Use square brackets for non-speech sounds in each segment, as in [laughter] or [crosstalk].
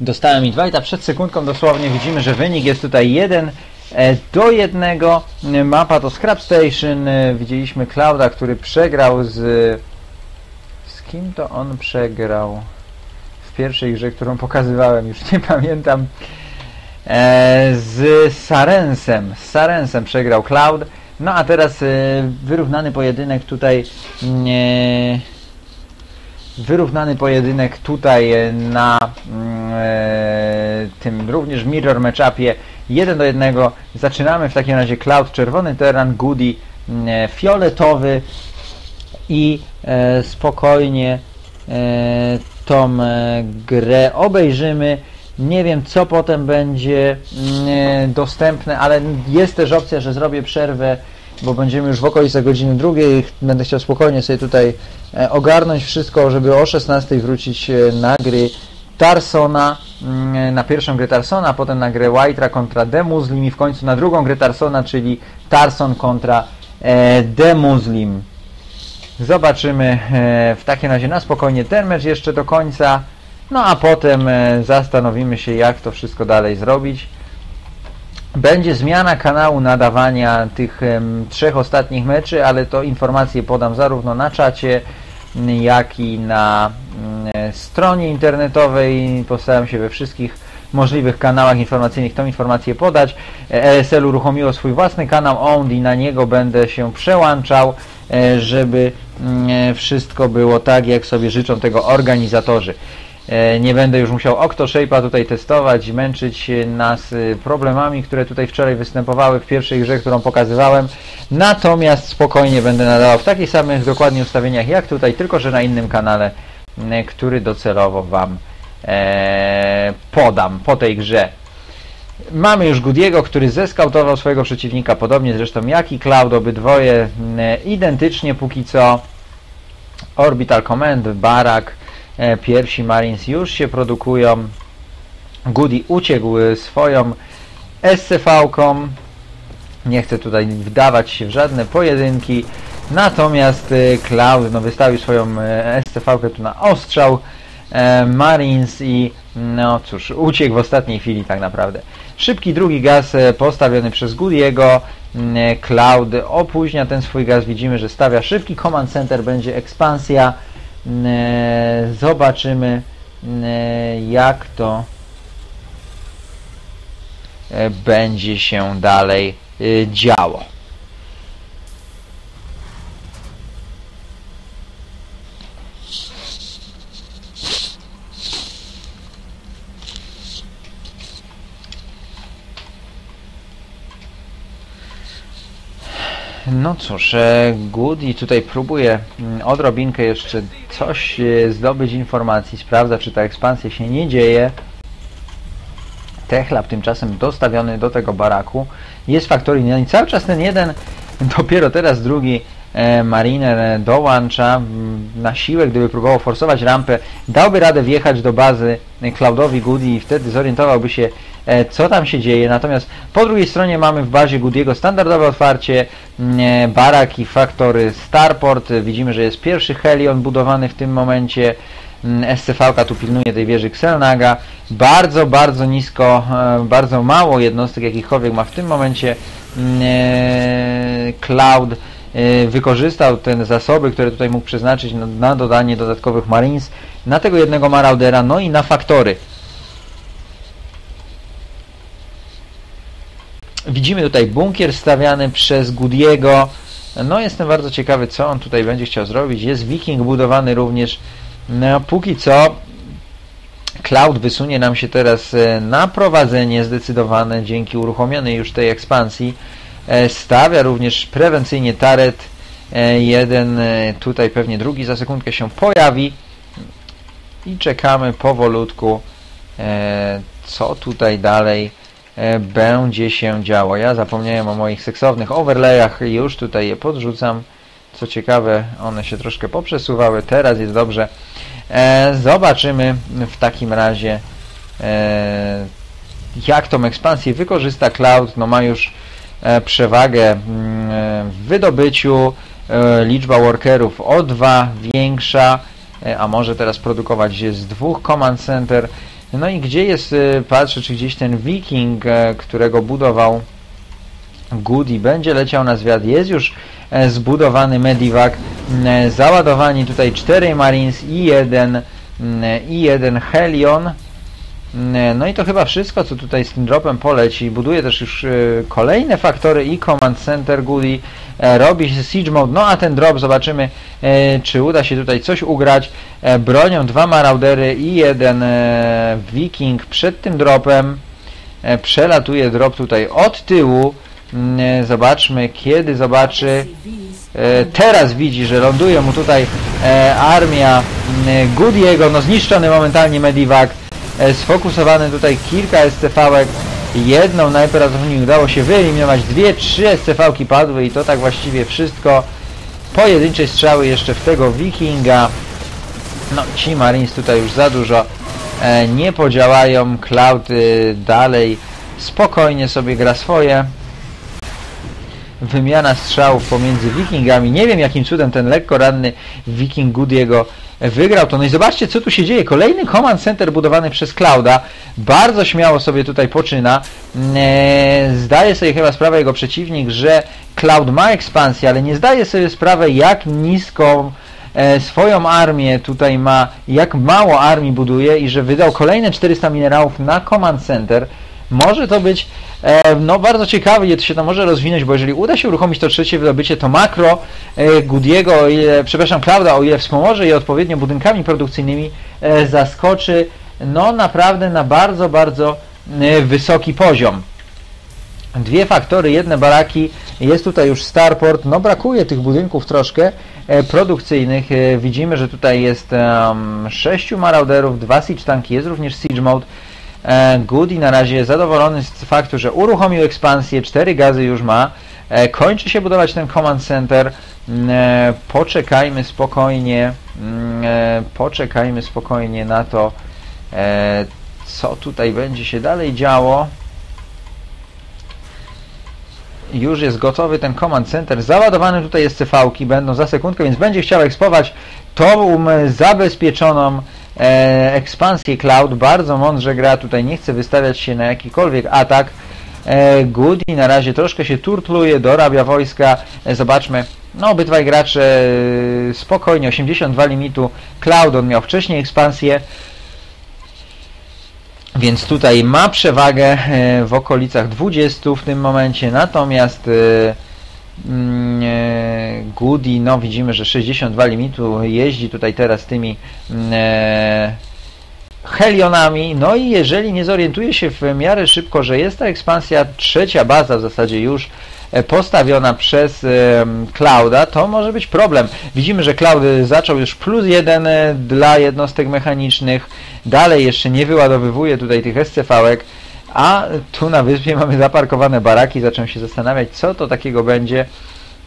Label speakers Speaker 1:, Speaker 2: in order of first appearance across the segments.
Speaker 1: dostałem invite'a przed sekundką dosłownie. Widzimy, że wynik jest tutaj 1 e, do 1. Mapa to Scrap Station. E, Widzieliśmy Clouda, który przegrał z... Z kim to on przegrał? W pierwszej grze, którą pokazywałem, już nie [laughs] pamiętam. E, Z Sarensem. Z Sarensem przegrał Cloud. No a teraz wyrównany pojedynek tutaj... Nie wyrównany pojedynek tutaj e, na mm, e, tym również mirror matchupie 1 do 1. Zaczynamy w takim razie Cloud czerwony teren, Goody mm, e, fioletowy i spokojnie tą grę obejrzymy. Nie wiem co potem będzie mm, dostępne, ale jest też opcja, że zrobię przerwę bo będziemy już w okolicach godziny drugiej. Będę chciał spokojnie sobie tutaj e, ogarnąć wszystko, żeby o 16 wrócić e, na gry Tarsona, mm, na pierwszą grę Tarsona, potem na grę White'a kontra The Muslim i w końcu na drugą grę Tarsona, czyli Tarson kontra e, The Muslim. Zobaczymy w takim razie na spokojnie ten mecz jeszcze do końca, no a potem zastanowimy się jak to wszystko dalej zrobić. Będzie zmiana kanału nadawania tych um, trzech ostatnich meczy, ale to informacje podam zarówno na czacie, jak i na um, stronie internetowej. Postaram się we wszystkich możliwych kanałach informacyjnych tą informację podać. ESL uruchomiło swój własny kanał OWN i na niego będę się przełączał, e, żeby um, wszystko było tak, jak sobie życzą tego organizatorzy. E, nie będę już musiał OctoShape'a tutaj testować męczyć nas e, problemami, które tutaj wczoraj występowały w pierwszej grze, którą pokazywałem. Natomiast spokojnie będę nadawał w takich samych dokładnie ustawieniach jak tutaj, tylko że na innym kanale, który docelowo Wam e, podam po tej grze. Mamy już Goody'ego, który zeskautował swojego przeciwnika, podobnie zresztą jak i Cloud, obydwoje identycznie póki co. Orbital Command, Barak, pierwsi Marines już się produkują. Goody uciekł swoją SCV-ką. Nie chcę tutaj wdawać się w żadne pojedynki. Natomiast e, Cloud no, wystawił swoją e, SCV-kę tu na ostrzał. Marines i no cóż, uciekł w ostatniej chwili tak naprawdę. Szybki drugi gaz postawiony przez Goody'ego. Cloud opóźnia ten swój gaz. Widzimy, że stawia szybki command center, będzie ekspansja. E, zobaczymy e, jak to e, będzie się dalej działo. No cóż, e, Goody tutaj próbuje mm, odrobinkę jeszcze coś e, zdobyć informacji, sprawdza czy ta ekspansja się nie dzieje. Techlab tymczasem dostawiony do tego baraku. Jest Factory no i cały czas ten jeden, dopiero teraz drugi Mariner dołącza na siłę, gdyby próbował forsować rampę, dałby radę wjechać do bazy Cloudowi Goody i wtedy zorientowałby się E, co tam się dzieje. Natomiast po drugiej stronie mamy w bazie Goody'ego standardowe otwarcie, mm, e, barak i faktory Starport. Widzimy, że jest pierwszy Helion budowany w tym momencie. Mm, SCV tu pilnuje tej wieży Xelnaga. Bardzo, bardzo nisko, e, bardzo mało jednostek jakichkolwiek ma w tym momencie mm, Cloud wykorzystał te zasoby, które tutaj mógł przeznaczyć na, na dodanie dodatkowych Marines, na tego jednego Maraudera, no i na faktory. Widzimy tutaj bunkier stawiany przez Goody'ego. No jestem bardzo ciekawy, co on tutaj będzie chciał zrobić. Jest Viking budowany również. No, póki co Cloud wysunie nam się teraz e, na prowadzenie zdecydowane dzięki uruchomionej już tej ekspansji. E, stawia również prewencyjnie taret. E, jeden, tutaj pewnie drugi za sekundkę się pojawi. I czekamy powolutku, co tutaj dalej E, będzie się działo. Ja zapomniałem o moich seksownych overlayach i już tutaj je podrzucam. Co ciekawe, one się troszkę poprzesuwały. Teraz jest dobrze. E, zobaczymy w takim razie e, jak tą ekspansję wykorzysta Cloud. No ma już e, przewagę mm, w wydobyciu. E, liczba workerów o dwa większa, e, a może teraz produkować z dwóch command center No i gdzie jest, e, patrzę, czy gdzieś ten wiking, e, którego budował Goody, będzie leciał na zwiat. Jest już e, zbudowany Medivac. E, załadowani tutaj 4 Marines i jeden, i jeden Helion. No i to chyba wszystko, co tutaj z tym dropem poleci. Buduje też już e, kolejne faktory i Command Center Goody. E, Robi się Siege Mode, no a ten drop zobaczymy, e, czy uda się tutaj coś ugrać. Bronią dwa Maraudery i jeden Viking przed tym dropem. Przelatuje drop tutaj od tyłu. Mm, Zobaczmy, kiedy zobaczy. Teraz widzi, że ląduje mu tutaj armia mm, Goody'ego, no zniszczony momentalnie Medivac. E, Sfokusowany tutaj kilka SCV-ek. Jedną najprawdopodobniej udało się wyeliminować. Dwie, trzy SCV-ki padły i to tak właściwie wszystko. Pojedyncze strzały jeszcze w tego Wikinga. No, ci Marines tutaj już za dużo e, nie podziałają. Cloud dalej spokojnie sobie gra swoje. Wymiana strzałów pomiędzy Wikingami. Nie wiem jakim cudem ten lekko ranny Wiking Goody'ego wygrał to. No i zobaczcie co tu się dzieje. Kolejny command center budowany przez Clouda. Bardzo śmiało sobie tutaj poczyna. E, Zdaje sobie chyba sprawę jego przeciwnik, że Cloud ma ekspansję, ale nie zdaje sobie sprawę jak nisko e, swoją armię tutaj ma, jak mało armii buduje i że wydał kolejne 400 minerałów na command center. Może to być e, no bardzo ciekawe, to się to może rozwinąć, bo jeżeli uda się uruchomić to trzecie wydobycie, to makro e, Goody'ego, o ile, przepraszam, Clouda, o ile wspomoże je odpowiednio budynkami produkcyjnymi, e, zaskoczy no naprawdę na bardzo, bardzo wysoki poziom. Dwie faktory, jedne baraki, jest tutaj już Starport, no brakuje tych budynków troszkę produkcyjnych. Widzimy, że tutaj jest um, sześciu marauderów, dwa siege tanki, jest również siege mode. E, Goody na razie zadowolony z faktu, że uruchomił ekspansję, cztery gazy już ma. E, kończy się budować ten command center. Mm, E, poczekajmy spokojnie, mm, poczekajmy spokojnie na to, co tutaj będzie się dalej działo już jest gotowy ten command center, załadowany tutaj jest CV-ki, będą za sekundkę, więc będzie chciał ekspować tą zabezpieczoną e, ekspansję cloud, bardzo mądrze gra, tutaj nie chce wystawiać się na jakikolwiek atak, e, Goody na razie troszkę się turtluje, dorabia wojska, e, zobaczmy, no obydwaj gracze e, spokojnie, 82 limitu, cloud, on miał wcześniej ekspansję, więc tutaj ma przewagę e, w okolicach 20 w tym momencie, natomiast e, Goody, no widzimy, że 62 limitu jeździ tutaj teraz tymi mm, e, Helionami, no i jeżeli nie zorientuje się w miarę szybko, że jest ta ekspansja, trzecia baza w zasadzie już e, postawiona przez e, Clouda, to może być problem. Widzimy, że Cloud zaczął już plus jeden e, dla jednostek mechanicznych, dalej jeszcze nie wyładowywuje tutaj tych SCV-ek, a tu na wyspie mamy zaparkowane baraki, zacząłem się zastanawiać, co to takiego będzie.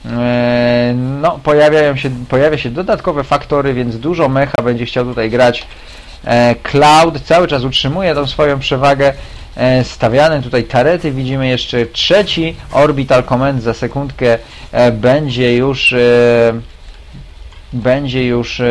Speaker 1: E, No, pojawiają się, pojawia się dodatkowe faktory, więc dużo mecha będzie chciał tutaj grać E, Cloud cały czas utrzymuje tą swoją przewagę. E, Stawiane tutaj tarety, widzimy jeszcze trzeci Orbital Command za sekundkę będzie już będzie już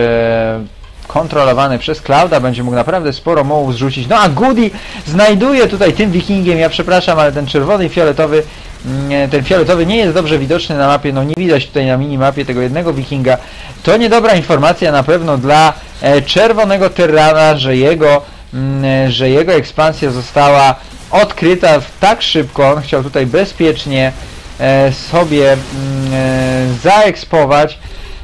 Speaker 1: kontrolowany przez Clouda, będzie mógł naprawdę sporo mołów zrzucić. No a Goody znajduje tutaj tym wikingiem, ja przepraszam, ale ten czerwony i fioletowy mm, ten fioletowy nie jest dobrze widoczny na mapie, no nie widać tutaj na minimapie tego jednego wikinga. To niedobra informacja na pewno dla e, czerwonego tyrana, że jego, mm, że jego ekspansja została odkryta tak szybko. On chciał tutaj bezpiecznie e, sobie mm, e, zaekspować.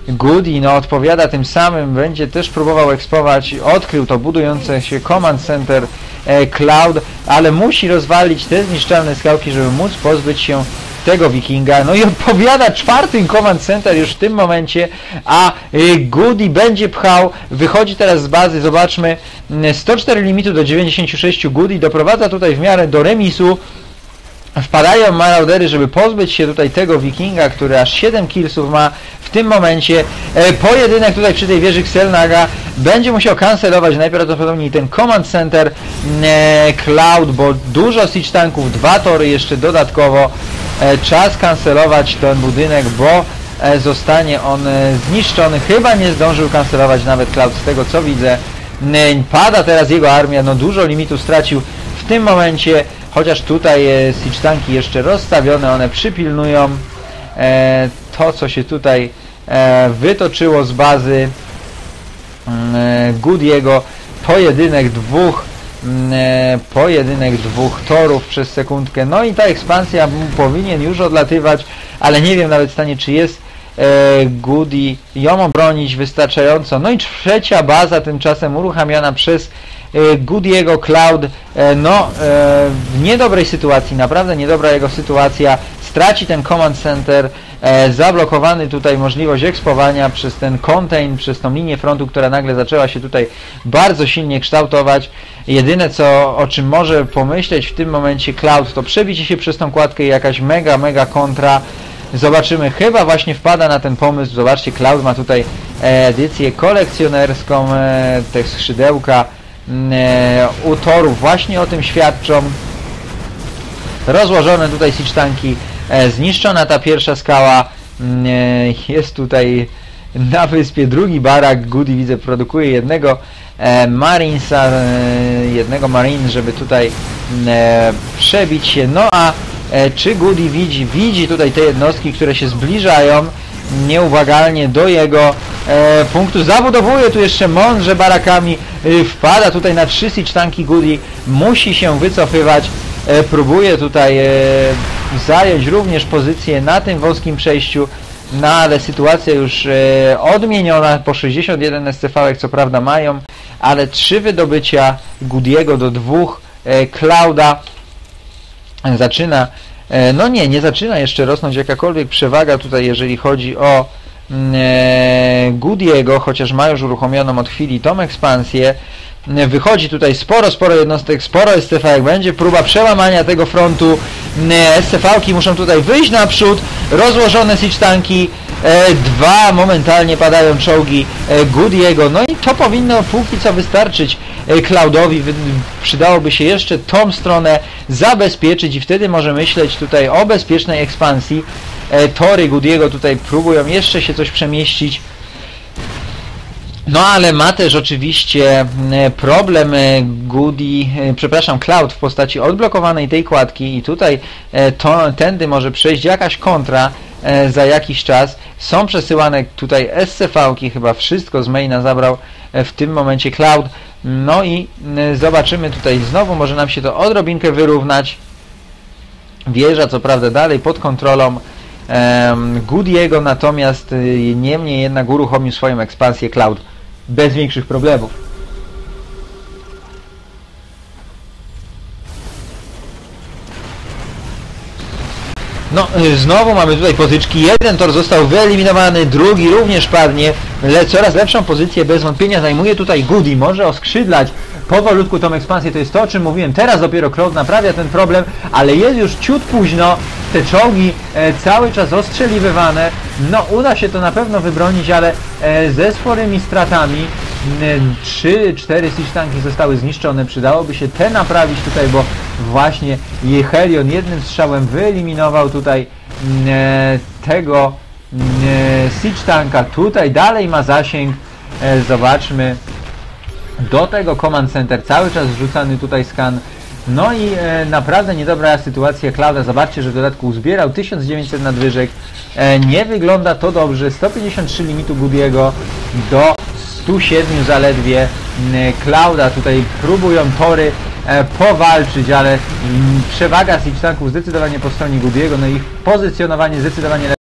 Speaker 1: Goody no, odpowiada tym samym, będzie też próbował ekspować, odkrył to budujące się Command Center e, Cloud, ale musi rozwalić te zniszczalne skałki, żeby móc pozbyć się tego wikinga, no i odpowiada czwartym Command Center już w tym momencie, a y, Goody będzie pchał, wychodzi teraz z bazy, zobaczmy, mm, 104 limitu do 96 Goody, doprowadza tutaj w miarę do remisu, wpadają maraudery, żeby pozbyć się tutaj tego wikinga, który aż 7 killsów ma w tym momencie. E, pojedynek tutaj przy tej wieży Xelnaga będzie musiał kancelować najprawdopodobniej ten command center e, Cloud, bo dużo siege tanków, dwa tory jeszcze dodatkowo. E, czas kancelować ten budynek, bo e, zostanie on e, zniszczony. Chyba nie zdążył kancelować nawet Cloud z tego co widzę. Pada teraz jego armia, no dużo limitu stracił w tym momencie, chociaż tutaj e, siege tanki jeszcze rozstawione, one przypilnują e, to, co się tutaj e, wytoczyło z bazy mm, Goody'ego. Pojedynek dwóch mm, pojedynek dwóch torów przez sekundkę. No i ta ekspansja powinien już odlatywać, ale nie wiem nawet stanie czy jest Goody ją obronić wystarczająco. No i trzecia baza tymczasem uruchamiana przez e, Goody'ego Cloud. E, no e, w niedobrej sytuacji, naprawdę niedobra jego sytuacja. Straci ten command center, zablokowany tutaj możliwość ekspowania przez ten contain, przez tą linię frontu, która nagle zaczęła się tutaj bardzo silnie kształtować. Jedyne co, o czym może pomyśleć w tym momencie Cloud, to przebicie się przez tą kładkę i jakaś mega, mega kontra. Zobaczymy, chyba właśnie wpada na ten pomysł. Zobaczcie, Cloud ma tutaj e, edycję kolekcjonerską, e, te skrzydełka u torów właśnie o tym świadczą. Rozłożone tutaj siege tanki, e, zniszczona ta pierwsza skała, mm, e, jest tutaj na wyspie drugi barak, Goody widzę produkuje jednego e, Marinesa, e, jednego Marine, żeby tutaj mm, e, przebić się, no a e, czy Goody widzi, widzi tutaj te jednostki, które się zbliżają nieuwagalnie do jego e, punktu, zabudowuje tu jeszcze mądrze barakami, y, wpada tutaj na trzy siege tanki Goody, musi się wycofywać, e, próbuje tutaj e, zająć również pozycję na tym wąskim przejściu, no ale sytuacja już e, odmieniona, po 61 SCV co prawda mają, ale trzy wydobycia Goody'ego do dwóch e, Clouda zaczyna, e, no nie, nie zaczyna jeszcze rosnąć jakakolwiek przewaga tutaj, jeżeli chodzi o mm, e, Goody'ego, chociaż ma już uruchomioną od chwili tą ekspansję. Mm, Wychodzi tutaj sporo, sporo jednostek, sporo SCV, jak będzie próba przełamania tego frontu. Mm, SCV-ki muszą tutaj wyjść naprzód, rozłożone siege tanki, e, dwa momentalnie padają czołgi e, Goody'ego, no i to powinno póki co wystarczyć e, Cloudowi, przydałoby się jeszcze tą stronę zabezpieczyć i wtedy może myśleć tutaj o bezpiecznej ekspansji. E, tory Goody'ego tutaj próbują jeszcze się coś przemieścić. No ale ma też oczywiście problem e, Goody, e, przepraszam, Cloud w postaci odblokowanej tej kładki i tutaj e, to, tędy może przejść jakaś kontra e, za jakiś czas. Są przesyłane tutaj SCV-ki, chyba wszystko z maina zabrał e, w tym momencie Cloud. No i mm, zobaczymy tutaj znowu, może nam się to odrobinkę wyrównać. Wieża co prawda dalej pod kontrolą Goody'ego, natomiast niemniej jednak uruchomił swoją ekspansję Cloud bez większych problemów. No, y, znowu mamy tutaj potyczki. Jeden tor został wyeliminowany, drugi również padnie. Le coraz lepszą pozycję bez wątpienia zajmuje tutaj Goody. Może oskrzydlać powolutku tą ekspansję. To jest to, o czym mówiłem. Teraz dopiero Cloud naprawia ten problem, ale jest już ciut późno. Te czołgi e, cały czas ostrzeliwywane. No, uda się to na pewno wybronić, ale e, ze sporymi stratami. 3-4 siege tanki zostały zniszczone. Przydałoby się te naprawić tutaj, bo właśnie Jehelion jednym strzałem wyeliminował tutaj mm, e, tego mm, e, siege tanka. Tutaj dalej ma zasięg. E, Zobaczmy. Do tego command center cały czas wrzucany tutaj skan. No i e, naprawdę niedobra sytuacja Klauda. Zobaczcie, że w dodatku uzbierał 1900 nadwyżek. E, nie wygląda to dobrze. 153 limitu Goody'ego do 107 zaledwie. Mm, Klauda tutaj próbują tory e, powalczyć, ale mm, przewaga siege tanków zdecydowanie po stronie Goody'ego. No ich pozycjonowanie zdecydowanie